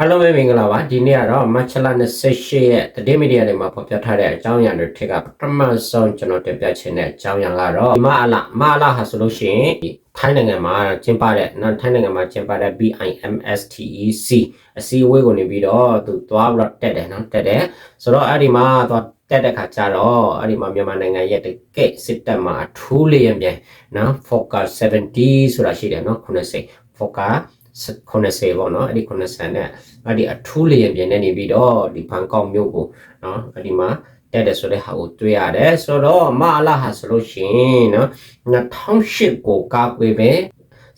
အားလုံးပဲမင်္ဂလာပါဒီနေ့ကတော့မတ်ချလ28ရက်တတိမီဒီယာတွေမှာဖော်ပြထားတဲ့အကြောင်းအရာတွေထက်ကပထမဆုံးကျွန်တော်တင်ပြချင်တဲ့အကြောင်းအရာကတော့ဒီမအလာမအလာဟာဆိုလို့ရှိရင်ထိုင်းနိုင်ငံမှာကျင်းပတဲ့နော်ထိုင်းနိုင်ငံမှာကျင်းပတဲ့ BIMSTEC အစည်းအဝေးကိုနေပြီးတော့သူသွားပြီးတော့တက်တယ်နော်တက်တယ်ဆိုတော့အဲ့ဒီမှာသွားတက်တဲ့ခါကျတော့အဲ့ဒီမှာမြန်မာနိုင်ငံရဲ့တကယ့်စစ်တပ်မှာအထူးလေးရပြန်နော် Focus 70ဆိုတာရှိတယ်နော်90 Focus 90ပေါ့နော်အဲ့ဒီ90နဲ့အဲ့ဒီအထူးလေယာဉ်ပြင်နဲ့နေပြီးတော့ဒီဘန်ကောက်မြို့ကိုနော်အဲ့ဒီမှာတက်တယ်ဆိုတဲ့ဟာကိုတွေ့ရတယ်ဆိုတော့မအလာဟာဆိုလို့ရှိရင်နော်2008ကိုကာကွယ်ပဲ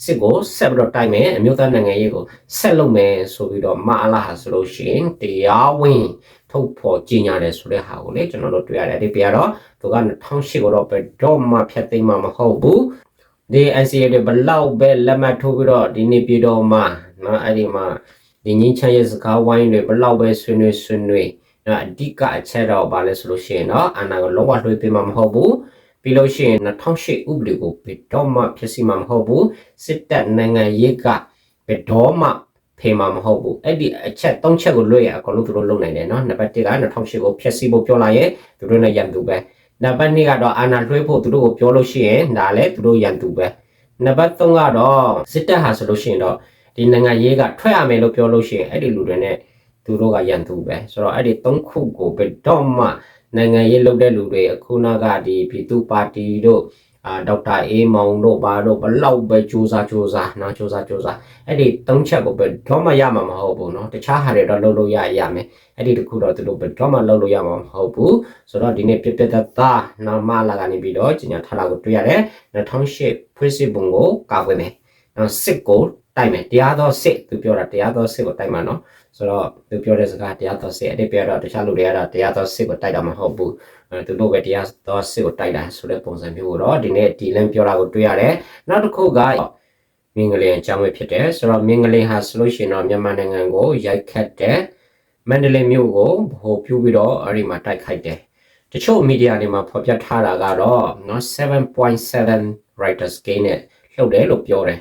စစ်ကိုဆက်ပြီးတော့တိုက်မယ်အမျိုးသားနိုင်ငံရေးကိုဆက်လုပ်မယ်ဆိုပြီးတော့မအလာဟာဆိုလို့ရှိရင်တရားဝင်ထုတ်ဖော်ကြီးညာတယ်ဆိုတဲ့ဟာကိုလေကျွန်တော်တို့တွေ့ရတယ်ဒီပြတော့သူက2008ကိုတော့ဘယ်တော့မှဖျက်သိမ်းမှာမဟုတ်ဘူး ဒီ NCA တွေဘလောက်ပဲလက်မှတ်ထိုးပြီးတော့ဒီနေ့ပြည်တော်မှာနော်အဲ့ဒီမှာဒီငင်းချမ်းရဲ့စကားဝိုင်းတွေဘလောက်ပဲဆွေးနွေးဆွေးနွေးနော်အဓိကအချက်တော့ဗာလဲဆိုလို့ရှိရင်တော့အနာကိုလုံးဝလွှဲပေးမှာမဟုတ်ဘူးပြီးလို့ရှိရင်2008ဥပဒေကိုဘယ်တော့မှဖြစ်စီမှာမဟုတ်ဘူးစစ်တပ်နိုင်ငံရေးကဘယ်တော့မှဖေးမှာမဟုတ်ဘူးအဲ့ဒီအချက်၃ချက်ကိုလွှဲရအကုန်လုံးသူတို့လုပ်နိုင်တယ်နော်နံပါတ်1က2008ကိုဖျက်ဆီးဖို့ပြောလာရဲ့သူတို့နဲ့ရန်သူပဲ နံပါတ်2ကတော့အာဏာလွှဲဖို့သူတို့ကိုပြောလို့ရှိရင်ဒါလည်းသူတို့ရန်သူပဲနံပါတ်3ကတော့စစ်တပ်ဟာဆိုလို့ရှိရင်တော့ဒီနိုင်ငံရေးကထွက်ရမယ်လို့ပြောလို့ရှိရင်အဲ့ဒီလူတွေနဲ့သူတို့ကရန်သူပဲဆိုတော့အဲ့ဒီ3ခုကိုဘယ်တော့မှနိုင်ငံရေးလုပ်တဲ့လူတွေအခုနောက်ကဒီပြည်သူပါတီတို့ အာဒေါက်တာအေးမောင်တို့ဘာတို့ဘလောက်ပဲစူးစမ်းစူးစမ်းနော်စူးစမ်းစူးစမ်းအဲ့ဒီ၃ချက်ကိုဘယ်တော့မှရမှာမဟုတ်ဘူးနော်တခြားဟာတွေတော့လုပ်လို့ရရမယ်အဲ့ဒီတခုတော့သူတို့ဘယ်တော့မှလုပ်လို့ရမှာမဟုတ်ဘူးဆိုတော့ဒီနေ့ပြပြတသားနော်မလာကနေပြီးတော့ကျညာထားလာကိုတွေ့ရတယ်2008ဖွဲ့စည်းပုံကိုကာကွယ်မယ်နော်စစ်ကိုတိုက်မယ်တရားသောစစ်သူပြောတာတရားသောစစ်ကိုတိုက်မှာနော် ဆိုတော့သူပြောတဲ့စကားတရားသောစစ်အဲ့ဒီပြောတော့တခြားလူတွေကတော့တရားသောစစ်ကိုတိုက်တာမဟုတ်ဘူးအဲသူတို့ပဲတရားသောစစ်ကိုတိုက်တာဆိုတဲ့ပုံစံမျိုးကိုတော့ဒီနေ့ဒီလင်းပြောတာကိုတွေ့ရတယ်နောက်တစ်ခုကမင်္ဂလင်အကြောင်းပဲဖြစ်တယ်ဆိုတော့မင်္ဂလင်ဟာဆိုလို့ရှိရင်တော့မြန်မာနိုင်ငံကိုရိုက်ခတ်တဲ့မန္တလေးမြို့ကိုဟိုပြူပြီးတော့အဲ့ဒီမှာတိုက်ခိုက်တယ်တချို့မီဒီယာတွေမှာဖော်ပြထားတာကတော့နော်7.7 writers gain နဲ့လှုပ်တယ်လို့ပြောတယ်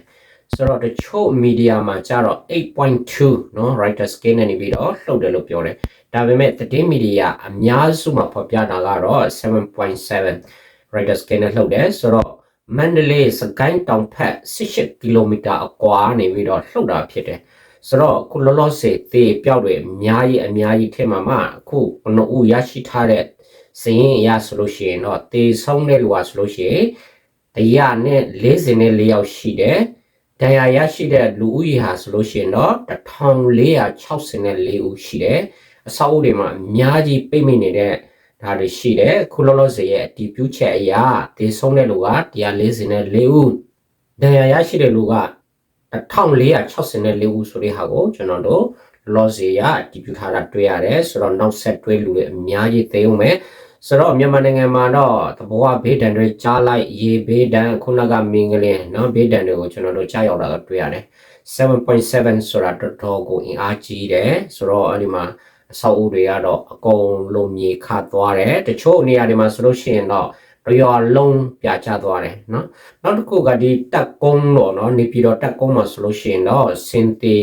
ဆိုတော့တချို့မီဒီယာမှာကျတော့8.2เนาะ writer scale နဲ့နေပြီးတော့လှုပ်တယ်လို့ပြောတယ်ဒါပေမဲ့သတင်းမီဒီယာအများစုမှာဖော်ပြတာကတော့7.7 writer scale နဲ့လှုပ်တယ်ဆိုတော့မန္တလေးစကိုင်းတောင်ဖက်18ကီလိုမီတာအကွာနေပြီးတော့လှုပ်တာဖြစ်တယ်ဆိုတော့ခုလောလောဆယ်သေပြောက်တွေအများကြီးအများကြီးထဲမှာမှအခုဘနဦးရရှိထားတဲ့စရင်အရဆိုလို့ရှိရင်တော့သေဆုံးတဲ့လူဟာဆိုလို့ရှိရင်တရားနဲ့44ယောက်ရှိတယ် ဒဏ်ရာရရှိတဲ့လူဦးရေဟာဆိုလို့ရှိရင်တော့1464ဦးရှိတယ်အဆောက်အဦတွေမှာအများကြီးပိတ်မိနေတဲ့ဒါတွေရှိတယ်ခုလောလောဆယ်ရဲ့အတီးပြူးချက်အရာဒေဆုံးတဲ့လူက144ဦးဒဏ်ရာရရှိတဲ့လူက1464ဦးဆိုတဲ့ဟာကိုကျွန်တော်တို့လောစီရအတီးပြူးထားတာတွေ့ရတယ်ဆိုတော့နောက်ဆက်တွဲလူတွေအများကြီးသိအောင်မယ် ဆိုတော့မြန်မာနိုင်ငံမှာတော့သဘောဝဘေးဒဏ်တွေကြားလိုက်ရေဘေးဒဏ်ခုနကမင်းကလေးနော်ဘေးဒဏ်တွေကိုကျွန်တော်တို့ကြားရောက်လာတော့တွေ့ရတယ်7.7ဆိုတာတော်တော်ကိုအင်အားကြီးတယ်ဆိုတော့အဲ့ဒီမှာအဆောက်အဦတွေကတော့အကုန်လုံးမြေခတ်သွားတယ်တချို့နေရာတွေမှာဆိုလို့ရှိရင်တော့ရော်လုံးပြချသွားတယ်နော်နောက်တစ်ခုကဒီတက်ကုန်းတော့နော်နေပြည်တော်တက်ကုန်းမှာဆိုလို့ရှိရင်တော့စင်တီ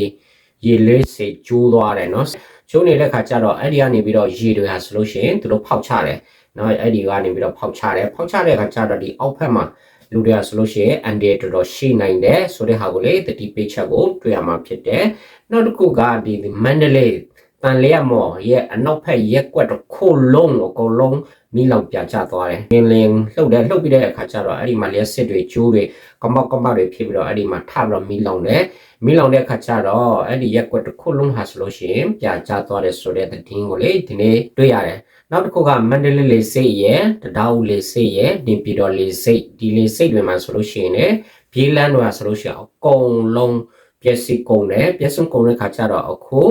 ရေလေးစေကျိုးသွားတယ်နော် ချိုးနေတဲ့ခါကျတော့အဲ့ဒီကနေပြီးတော့ရေတွေဟာဆိုလို့ရှိရင်သူတို့ဖောက်ချတယ်နော်အဲ့ဒီကနေပြီးတော့ဖောက်ချတယ်ဖောက်ချတဲ့ခါကျတော့ဒီအောက်ဖက်မှာလူတွေကဆိုလို့ရှိရင်အန်ဒီတော်တော်ရှိနိုင်တယ်ဆိုတဲ့ဟာကိုလေတတိပေးချက်ကိုတွေ့ရမှာဖြစ်တယ်နောက်တစ်ခုကဒီမန္တလေးတန်လျက်မော်ရဲ့အနောက်ဖက်ရက်ကွက်တစ်ခုလုံးကိုအကုန်လုံး မိလောက်ပြချသွားတယ်။လင်းလင်းလှုပ်တယ်လှုပ်ပြီးတဲ့အခါကျတော့အဲ့ဒီမှာလျက်စစ်တွေကျိုးတွေကမောက်ကမောက်တွေဖြစ်ပြီးတော့အဲ့ဒီမှာထပြီးတော့မိလောင်တယ်။မိလောင်တဲ့အခါကျတော့အဲ့ဒီရက်ကွက်တစ်ခုလုံးဟာဆိုလို့ရှိရင်ပြချသွားတယ်ဆိုတဲ့သတင်းကိုလေဒီနေ့တွေ့ရတယ်။နောက်တစ်ခုကမန္တလေးလေစိတ်ရဲ့တဒါဝလေစိတ်ရဲ့နေပြည်တော်လေစိတ်ဒီလေစိတ်တွေမှာဆိုလို့ရှိရင်လည်းပြေးလန်းတွေကဆိုလို့ရှိရင်အကုန်လုံးပျက်စီးကုန်တယ်ပျက်စီးကုန်တဲ့ခါကျတော့အခု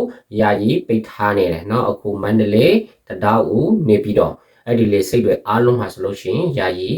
ယာယီပိတ်ထားနေတယ်เนาะအခုမန္တလေးတဒါဝနေပြည်တော် အဲ့ဒီလေစိတ်တွေအားလုံးမှာဆိုလို့ရှိရင်ယာယီ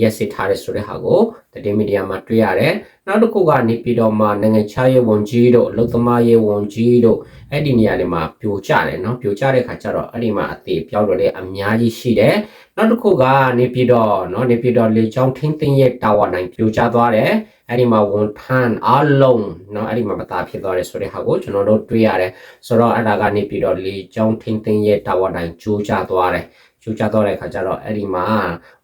ရက်စစ်ထားတယ်ဆိုတဲ့ဟာကိုသတင်းမီဒီယာမှာတွေ့ရတယ်။နောက်တစ်ခုကနေပြည်တော်မှာနိုင်ငံခြားရေးဝန်ကြီးတို့အလုပ်သမားရေးဝန်ကြီးတို့အဲ့ဒီနေရာတွေမှာပြိုကျတယ်နော်ပြိုကျတဲ့ခါကျတော့အဲ့ဒီမှာအသေးပြောက်တော့လေအများကြီးရှိတယ်။နောက်တစ်ခုကနေပြည်တော်နော်နေပြည်တော်လေချောင်းထင်းထင်းရဲ့တာဝါတိုင်းပြိုကျသွားတယ်။အဲ့ဒီမှာဝန်ထမ်းအလုံးနော်အဲ့ဒီမှာမသားဖြစ်သွားတယ်ဆိုတဲ့ဟာကိုကျွန်တော်တို့တွေ့ရတယ်။ဆိုတော့အဲ့ဒါကနေပြည်တော်လေချောင်းထင်းထင်းရဲ့တာဝါတိုင်းကျိုးကျသွားတယ်။ ကျိုးကျသွားတဲ့အခါကျတော့အဲ့ဒီမှာ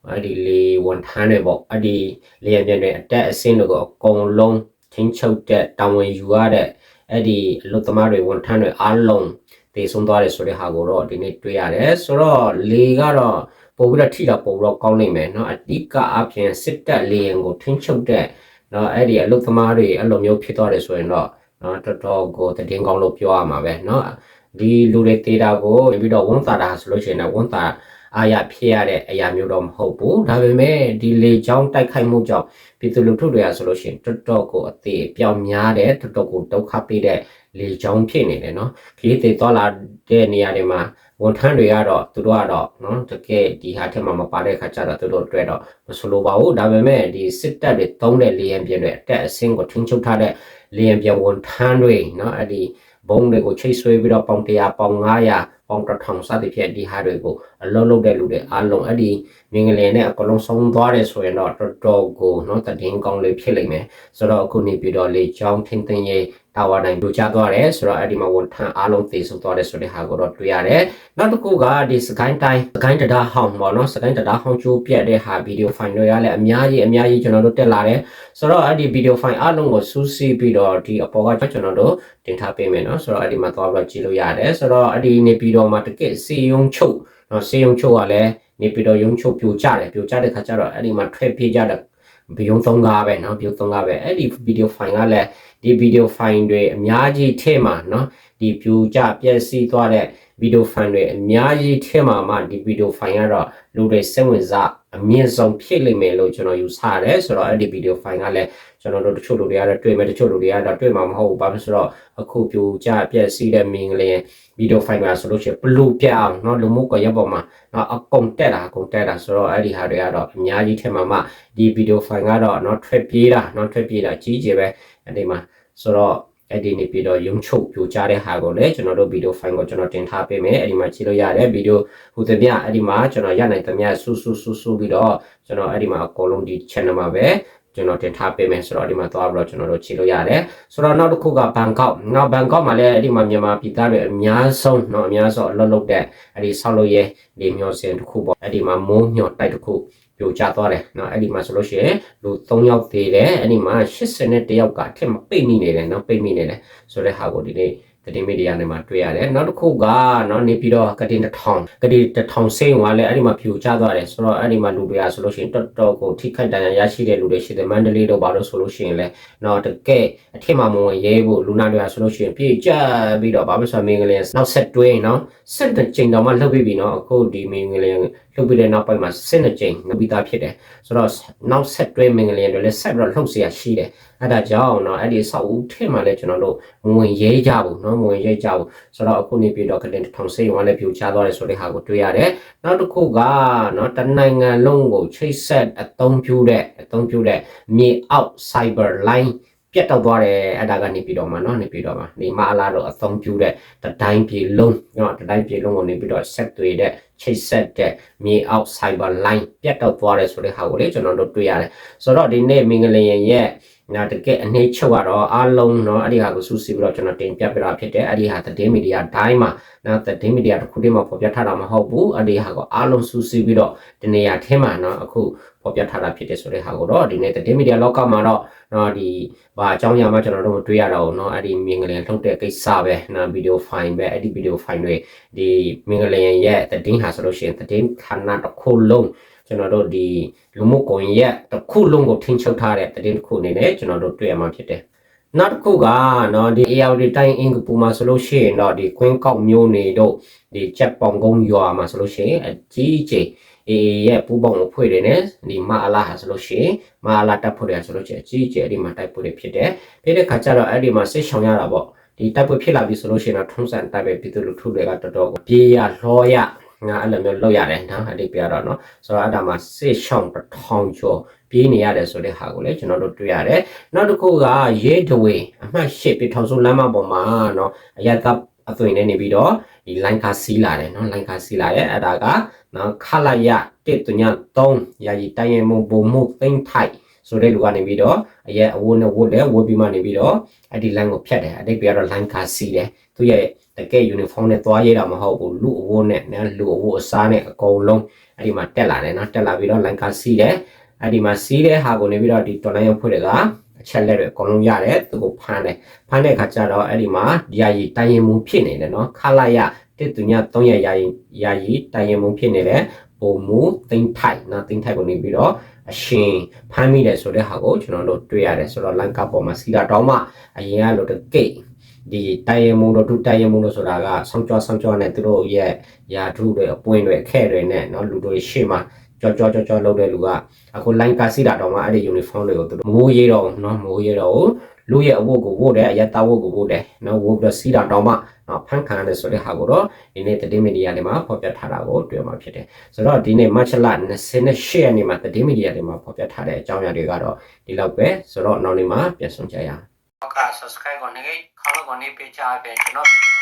အဲ့ဒီလေဝန်ထမ်းတွေပေါ့အဲ့ဒီလေရပြန်တွေအတက်အဆင်းတွေကိုအကုန်လုံးချင်းချုပ်တဲ့တာဝန်ယူရတဲ့အဲ့ဒီအလုပ်သမားတွေဝန်ထမ်းတွေအလုံးတည်ဆုံးသွားတယ်ဆိုတဲ့ဟာကိုတော့ဒီနေ့တွေ့ရတယ်ဆိုတော့လေကတော့ပို့ပြီးတော့ထိတာပို့ပြီးတော့ကောင်းနိုင်မယ်เนาะအတိကအပြင်စစ်တပ်လေရင်ကိုထင်းချုပ်တဲ့เนาะအဲ့ဒီအလုပ်သမားတွေအဲ့လိုမျိုးဖြစ်သွားတယ်ဆိုရင်တော့เนาะတော်တော်ကိုတည်င်းကောင်းလို့ပြောရမှာပဲเนาะဒီလူတွေတေးတာကိုပြီးတော့ဝန်တာတာဆိုလို့ရှိရင်တော့ဝန်တာ အာရဖြစ်ရတဲ့အရာမျိုးတော့မဟုတ်ဘူးဒါပေမဲ့ဒီလေကြောင်းတိုက်ခိုက်မှုကြောင့်ပြည်သူလူထုတွေကဆိုလို့ရှိရင်တော်တော်ကိုအသေးပြောင်းများတဲ့တော်တော်ကိုဒုက္ခပေးတဲ့လေကြောင်းဖြစ်နေတယ်နော်ခရီးတွေသွားလာတဲ့နေရာတွေမှာဝန်ထမ်းတွေကတော့သူတို့ကတော့နော်တကယ်ဒီဟာထက်မှမပါတဲ့ခါကျတော့သူတို့တွေ့တော့မဆိုလိုပါဘူးဒါပေမဲ့ဒီစစ်တပ်တွေတုံးတဲ့လေယာဉ်ပြင်တွေအတက်အဆင်းကိုထုံချုပ်ထားတဲ့လေယာဉ်ပြင်ဝန်ထမ်းတွေနော်အဲ့ဒီဘုံတွေကိုချိတ်ဆွဲပြီးတော့ပေါင်100ပေါင်900 ပေါင်1000စသဖြင့်ဒီဟာတွေကိုအလုံးလုံးတဲ့လူတွေအားလုံးအဲ့ဒီမင်္ဂလာနဲ့အကလုံးဆုံးသွားတယ်ဆိုရင်တော့တော်တော်ကိုနော်တည်င်းကောင်းလေးဖြစ်လိမ့်မယ်ဆိုတော့အခုနေပြီးတော့လေချောင်းထင်းထင်းရေး တာဝါတိုင်းပြိုကျသွားတယ်ဆိုတော့အဲ့ဒီမှာဝန်ထမ်းအားလုံးသေဆုံးသွားတယ်ဆိုတဲ့ဟာကိုတော့တွေ့ရတယ်နောက်တစ်ခုကဒီစကိုင်းတိုင်းစကိုင်းတဒါဟောင်းပေါ့နော်စကိုင်းတဒါဟောင်းချိုးပြတ်တဲ့ဟာဗီဒီယိုဖိုင်တွေရလည်းအများကြီးအများကြီးကျွန်တော်တို့တက်လာတယ်ဆိုတော့အဲ့ဒီဗီဒီယိုဖိုင်အားလုံးကိုစူးစီးပြီးတော့ဒီအပေါ်ကကျွန်တော်တို့တင်ထားပေးမယ်နော်ဆိုတော့အဲ့ဒီမှာသွားပြီးကြည့်လို့ရတယ်ဆိုတော့အဲ့ဒီနေပြီးတော့မှတကယ့်စီယုံချုပ်နော်စီယုံချုပ်ကလည်းနေပြီးတော့ယုံချုပ်ပြိုကျတယ်ပြိုကျတဲ့ခါကျတော့အဲ့ဒီမှာထွက်ပြေးကြတဲ့ဗီယုံသုံးကားပဲနော်ဗီယုံသုံးကားပဲအဲ့ဒီဗီဒီယိုဖိုင်ကလည်း ဒီဗီဒီယိုဖိုင်တွေအများကြီးထဲမှာเนาะဒီပြိုကျပျက်စီးသွားတဲ့ဗီဒီယိုဖိုင်တွေအများကြီးထဲမှာမှဒီဗီဒီယိုဖိုင်ကတော့လူတွေစိတ်ဝင်စားအမြင့်ဆုံးဖြစ်လိမ့်မယ်လို့ကျွန်တော်ယူဆရတယ်ဆိုတော့အဲ့ဒီဗီဒီယိုဖိုင်ကလည်းကျွန်တော်တို့တချို့လူတွေကတော့တွေ့မယ်တချို့လူတွေကတော့တွေ့မှာမဟုတ်ဘူးဘာဖြစ်ဆိုတော့အခုပြိုကျပျက်စီးတဲ့မင်းကလေးဗီဒီယိုဖိုင်ကဆိုလို့ရှိရင်ဘလူးပြအောင်เนาะလူမှုကွန်ရက်ပေါ်မှာเนาะအကုန်တက်တာအကုန်တက်တာဆိုတော့အဲ့ဒီဟာတွေကတော့အများကြီးထဲမှာမှဒီဗီဒီယိုဖိုင်ကတော့เนาะထွက်ပြေးတာเนาะထွက်ပြေးတာကြီးကြီးပဲ အဲ့ဒီမှာဆိုတော့အဲ့ဒီနေပြီးတော့ရုံချုပ်ပြိုကျတဲ့ဟာကိုလည်းကျွန်တော်တို့ဗီဒီယိုဖိုင်ကိုကျွန်တော်တင်ထားပေးမယ်အဲ့ဒီမှာကြည့်လို့ရတယ်ဗီဒီယိုဟိုတပြအဲ့ဒီမှာကျွန်တော်ရနိုင်သမျှဆူဆူဆူဆူပြီးတော့ကျွန်တော်အဲ့ဒီမှာအကုန်လုံးဒီ channel မှာပဲ ကျွန်တော်တင်ထားပေးမယ်ဆိုတော့ဒီမှာသွားပြီးတော့ကျွန်တော်တို့ခြေလို့ရတယ်ဆိုတော့နောက်တစ်ခုကဘန်ကောက်နောက်ဘန်ကောက်မှာလည်းအဲ့ဒီမှာမြန်မာပြည်သားတွေအများဆုံးเนาะအများဆုံးအလုပ်လုပ်တဲ့အဲ့ဒီဆောက်လုပ်ရေးဒီမျိုးစင်တစ်ခုပေါ့အဲ့ဒီမှာမိုးညှော်တိုက်တစ်ခုပြိုကျသွားတယ်เนาะအဲ့ဒီမှာဆိုလို့ရှိရင်လူ3ယောက်သေးတယ်အဲ့ဒီမှာ80နဲ့တယောက်ကထက်မပိတ်မိနေတယ်เนาะပိတ်မိနေတယ်ဆိုတဲ့ဟာကိုဒီနေ့ သတင်းမီဒီယာတွေမှာတွေ့ရတယ်နောက်တစ်ခုကနော်နေပြီးတော့ကတိ1000ကတိ1000စိမ့်ကလည်းအဲ့ဒီမှာဖြူချသွားတယ်ဆိုတော့အဲ့ဒီမှာလူတွေအားဆိုလို့ရှိရင်တော်တော်ကိုထိခိုက်ဒဏ်ရာရရှိတဲ့လူတွေရှိတယ်မန္တလေးတို့ဘာလို့ဆိုလို့ရှိရင်လဲနော်တကယ်အထက်မှာမဝင်ရဲဖို့လူနာတွေအားဆိုလို့ရှိရင်ပြေကျပြီးတော့ဘာဖြစ်ဆိုမင်းကလေးနောက်ဆက်တွဲနော်ဆက်တဲ့ချိန်တော်မှလှုပ်ပြီးပြီနော်အခုဒီမင်းကလေးလှုပ်ပြီးတဲ့နောက်ပိုင်းမှာစစ်နှစ်ချိန်နှုတ်ပြီးသားဖြစ်တယ်ဆိုတော့နောက်ဆက်တွဲမင်းကလေးတွေလည်းဆက်ပြီးတော့လှုပ်เสียရှိတယ်အဲ့ဒါကြောင့်เนาะအဲ့ဒီဆောက်ဦးထက်မှာလည်းကျွန်တော်တို့မဝင်ရဲကြဘူးเนาะမဝင်ရဲကြဘူးဆိုတော့အခုနေပြီးတော့ကလင်ထောင်စိတ်ဝါလည်းပြိုချသွားတယ်ဆိုတဲ့ဟာကိုတွေ့ရတယ်နောက်တစ်ခုကเนาะတနိုင်ငံလုံးကိုချိတ်ဆက်အသုံးပြုတဲ့အသုံးပြုတဲ့မြေအောက် cyber line ပြတ်တော့သွားတယ်အဲ့ဒါကနေပြီးတော့မှเนาะနေပြီးတော့မှဒီမအလားတော့အသုံးပြုတဲ့တတိုင်းပြည်လုံးเนาะတတိုင်းပြည်လုံးကိုနေပြီးတော့ဆက်သွေးတဲ့ ချိတ်ဆက်တဲ့မြေအောက် cyber line ပြတ်တော့သွားတယ်ဆိုတဲ့ဟာကိုလေကျွန်တော်တို့တွေ့ရတယ်ဆိုတော့ဒီနေ့မင်္ဂလာရဲ့နာတကယ်အနေချုပ်ကတော့အားလုံးเนาะအဲ့ဒီဟာကိုစူးစီးပြီးတော့ကျွန်တော်တင်ပြပြတာဖြစ်တယ်အဲ့ဒီဟာသတင်းမီဒီယာတိုင်းမှာနော်သတင်းမီဒီယာတစ်ခုတည်းမှာဖော်ပြထားတာမဟုတ်ဘူးအဲ့ဒီဟာကိုအားလုံးစူးစီးပြီးတော့ဒီနေရာထဲမှာเนาะအခုဖော်ပြထားတာဖြစ်တယ်ဆိုတဲ့ဟာကိုတော့ဒီနေ့သတင်းမီဒီယာလောကမှာတော့เนาะဒီဘာအကြောင်းအရာမှကျွန်တော်တို့မတွေ့ရတော့ဘူးเนาะအဲ့ဒီမင်္ဂလာထုတ်တဲ့ကိစ္စပဲเนาะဗီဒီယိုဖိုင်ပဲအဲ့ဒီဗီဒီယိုဖိုင်တွေဒီမင်္ဂလာရဲ့သတင်းဟာ ဆိုလို့ရှိရင်သတင်းဌာနတစ်ခုလုံးကျွန်တော်တို့ဒီလူမှုကွန်ရက်တစ်ခုလုံးကိုထိန်းချုပ်ထားတဲ့သတင်းတစ်ခုအနေနဲ့ကျွန်တော်တို့တွေ့ရမှာဖြစ်တယ်နောက်တစ်ခုကနော်ဒီ ARD တိုင်းအင်္ဂပူမှာဆိုလို့ရှိရင်တော့ဒီကွင်းကောက်မျိုးနေတို့ဒီချက်ပေါင်ကုန်းရွာမှာဆိုလို့ရှိရင်အကြီးကြီးအေရဲ့ပူပေါင်းကိုဖွဲ့တယ်နဲ့ဒီမအလာဟာဆိုလို့ရှိရင်မအလာတပ်ဖွဲ့တယ်ဆိုလို့ရှိရင်အကြီးကြီးအဲ့ဒီမှာတိုက်ပွဲတွေဖြစ်တယ်ဖြစ်တဲ့ခါကျတော့အဲ့ဒီမှာစစ်ဆောင်ရတာပေါ့ဒီတပ်ဖွဲ့ဖြစ်လာပြီဆိုလို့ရှိရင်တော့ထုံးစံတိုက်ပဲပြည်သူလူထုတွေကတော်တော်ကိုပြေးရလှောရ ငါအဲ့လိုမျိုးလောက်ရတယ်နော်အဲ့ဒီပြတော့နော်ဆိုတော့အဲ့ဒါမှာစစ်ဆောင်တစ်ထောင်ကျော်ပြေးနေရတယ်ဆိုတဲ့ဟာကိုလည်းကျွန်တော်တို့တွေ့ရတယ်နောက်တစ်ခုကရဲဒဝေအမှတ်၈ပြည်ထောင်စုလမ်းမပေါ်မှာနော်အရသက်အသွင်နဲ့နေပြီးတော့ဒီလိုင်းကာစီးလာတယ်နော်လိုင်းကာစီးလာရဲ့အဲ့ဒါကနော်ခလာရ1.3ယာယီတိုင်းရမှုဘုံမှုသိမ့်ထိုက်ဆိုတဲ့လူကနေပြီးတော့အရက်အဝိုးနဲ့ဝတ်တယ်ဝတ်ပြီးမှနေပြီးတော့အဲ့ဒီ line ကိုဖြတ်တယ်အတိတ်ပြတော့ line ကာစီတယ်သူရဲ့ တကယ် uniform နဲ့သွားရတာမဟုတ်ဘူးလူအဝိုးနဲ့နော်လူအဝိုးအစားနဲ့အကုန်လုံးအဲ့ဒီမှာတက်လာတယ်နော်တက်လာပြီးတော့ line ကာစီတယ်အဲ့ဒီမှာစီးတဲ့ဟာကိုနေပြီးတော့ဒီတော်လိုင်းရုပ်ဖွဲ့တွေကအချက်လက်တွေအကုန်လုံးရတယ်သူကိုဖမ်းတယ်ဖမ်းတဲ့အခါကျတော့အဲ့ဒီမှာယာယီတိုင်ရင်မှုဖြစ်နေတယ်နော်ခလာရတစ်သူည3ရက်ယာယီယာယီတိုင်ရင်မှုဖြစ်နေတယ်ပုံမူသိမ့်ထိုက်နော်သိမ့်ထိုက်ကိုနေပြီးတော့အရှင်ဖမ်းမိတယ်ဆိုတဲ့ဟာကိုကျွန်တော်တို့တွေ့ရတယ်ဆိုတော့လန်ကာပေါ်မှာစီတာတော့မှအရင်ကလို့တကိတ် ဒီတိုင်ရမုံတို့ဒုတိုင်ရမုံတို့ဆိုတာကဆောင်းကြောဆောင်းကြောနဲ့သူတို့ရဲ့ယာထုတွေအပွင့်တွေခဲတွေနဲ့เนาะလူတွေရှေ့မှာကြောကြောကြောကြောလုပ်တဲ့လူကအခု line ကစီတာတော့မှအဲ့ဒီ uniform တွေကိုသူတို့မိုးရေးတော့เนาะမိုးရေးတော့လူရဲ့အဝတ်ကိုဝတ်တယ်အရက်သားဝတ်ကိုဝတ်တယ်เนาะဝတ်ပြီးစီတာတော့မှเนาะဖန်ခံရတယ်ဆိုတဲ့ဟာကိုတော့ဒီနေ့တတိမီဒီယာတွေမှာဖော်ပြထားတာကိုတွေ့မှာဖြစ်တယ်ဆိုတော့ဒီနေ့ match လ28ရက်နေ့မှာတတိမီဒီယာတွေမှာဖော်ပြထားတဲ့အကြောင်းအရာတွေကတော့ဒီလောက်ပဲဆိုတော့နောက်နေ့မှာပြန်ဆောင်ကြရအောင်ဟုတ်ကဲ့ subscribe ကိုနေခေါင်းကိုနေပေး ချပေးကျွန်တော်ဗီဒီယို